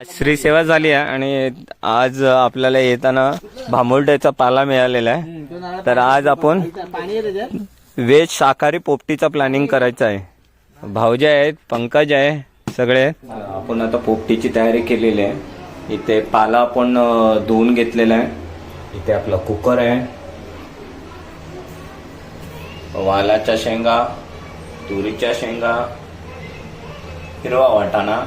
श्री सेवा झाली आहे आणि आज आपल्याला येताना भांबुर्ड्याचा पाला मिळालेला आहे. तर आज आपण वेज शाकाहारी पोपटीचा प्लॅनिंग करायचं आहे. भाऊजे आहेत पंकज आहे सगळे आपण आता पोपटीची तयारी केलेली आहे. इथे पाला आपण धुवून घेतलेला आहे. इथे आपला कुकर आहे. वालाच्या शेंगा तुरीच्या शेंगा हिरवा वाटाणा.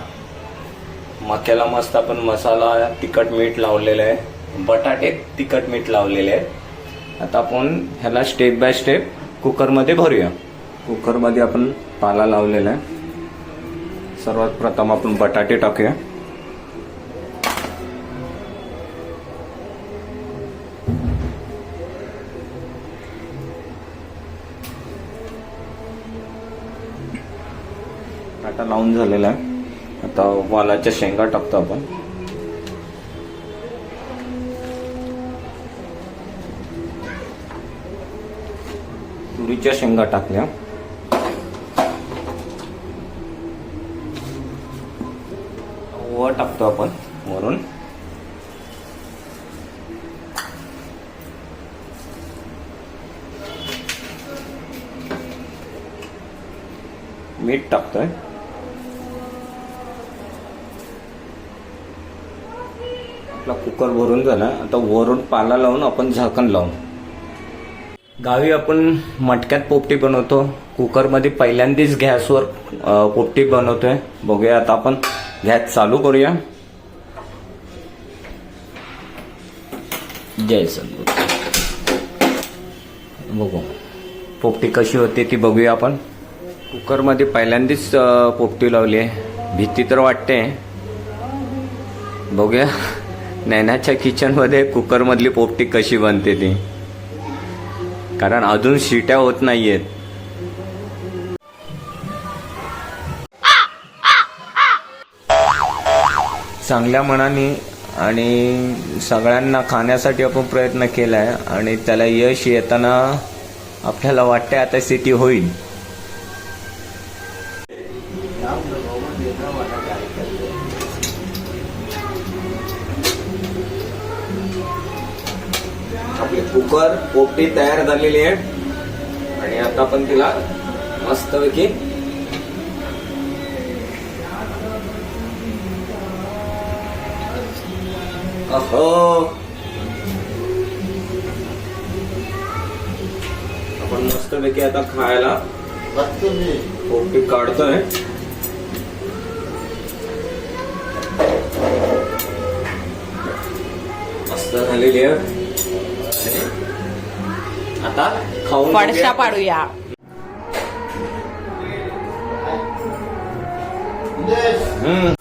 मक्याला मस्त आपण मसाला तिखट मीठ लावलेलं आहे. बटाटे तिखट मीठ लावलेले आहे. आता आपण ह्याला स्टेप बाय स्टेप कुकरमध्ये भरूया. कुकरमध्ये आपण पाला लावलेला आहे. सर्वात प्रथम आपण बटाटे टाकूया. बटाटा लावून झालेला आहे. आता वालाच्या शेंगा टाकतो आपण. तुरीच्या शेंगा टाकल्या. व टाकतो आपण वरून. मीठ टाकतोय. आपला कुकर भरून झाला आता वरून पाला लावून आपण झाकण लावून. गावी आपण मटक्यात पोपटी बनवतो. कुकरमध्ये पहिल्यांदाच गॅसवर पोपटी बनवतोय. बघूया आता आपण गॅस चालू करूया. जय सद्गुरू बघू पोपटी कशी होते ती बघूया आपण. कुकरमध्ये पहिल्यांदाच पोपटी लावली आहे. भीती तर वाटते. बघूया. नैनाच्या किचनमध्ये कुकरमधली पोपटी कशी बनते ती? कारण अजून शिट्या होत नाहीयेत. चांगल्या मनाने आणि सगळ्यांना खाण्यासाठी आपण प्रयत्न केलाय आणि त्याला यश येताना आपल्याला वाटते आता सिटी होईल. आपली पोपटी तयार झालेली आहे. आणि आता आपण तिला मस्तपैकी अहो. आपण मस्तपैकी आता खायला पोपटी काढतोय. मस्त झालेली आहे. आता खाऊन पडशा. पाडूया. हम्म.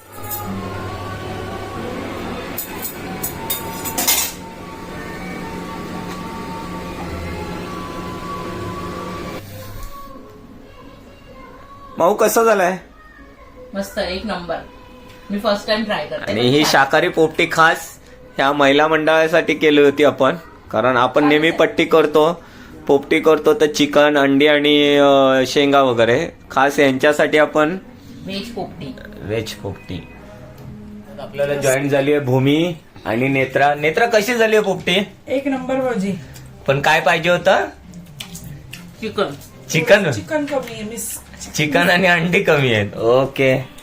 माऊ कसा झालाय? मस्त एक नंबर. मी फर्स्ट टाइम ट्राय करते. आणि ही शाकाहारी पोपटी खास ह्या महिला मंडळासाठी केली होती आपण कारण आपण नेहमी पट्टी करतो. पोपटी करतो तर चिकन अंडी आणि अं, शेंगा वगैरे. खास यांच्यासाठी आपण व्हेज पोपटी. व्हेज पोपटी. आपल्याला जॉईन झाली आहे भूमी आणि नेत्रा. नेत्रा कशी झाली आहे पोपटी? एक नंबर भाजी. पण काय पाहिजे होतं? चिकन. चिकन. चिकन कमी आहे मिस चिकन आणि अंडी कमी आहेत. ओके.